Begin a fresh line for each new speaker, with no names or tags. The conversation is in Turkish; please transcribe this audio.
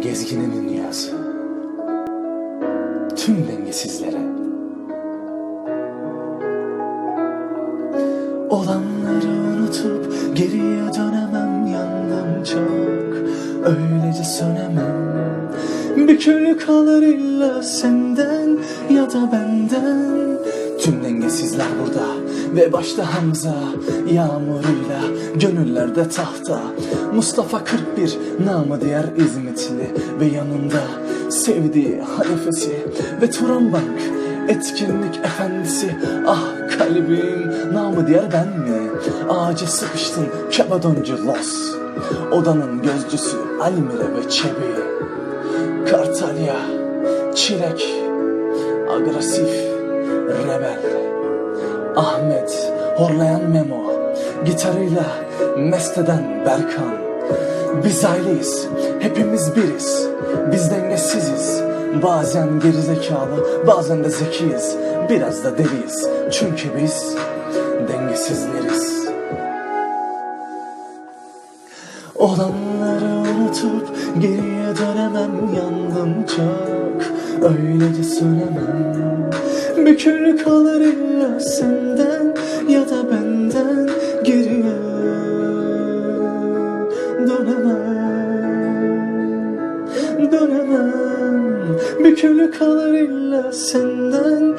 Gezginin dünyası. Tüm dengesizlere Olanları unutup geriye dönemem yandım çok. Öylece sönemem. Bir kül kalır illa senden ya da benden. Tüm dengesizler burada ve başta Hamza Yağmuruyla gönüllerde tahta Mustafa 41 namı diğer İzmitli Ve yanında sevdiği halifesi Ve Turan Bank etkinlik efendisi. Ah kalbim namı diğer ben mi? Ağaca sıkıştın kebadoncu Los. Odanın gözcüsü Almire ve Çebi. Kartalya, Çilek, Agresif, Rebel Ahmet, horlayan Memo Gitarıyla mest eden Berkan. Biz aileyiz, hepimiz biriz. Biz dengesiziz Bazen gerizekalı, bazen de zekiyiz. Biraz da deliyiz Çünkü biz dengesizleriz. Olanları unutup geriye dönemem yandım çok. Öylece söylemem Bir kül kalır illa senden ya da benden geriye dönemem Dönemem Bir kül kalır illa senden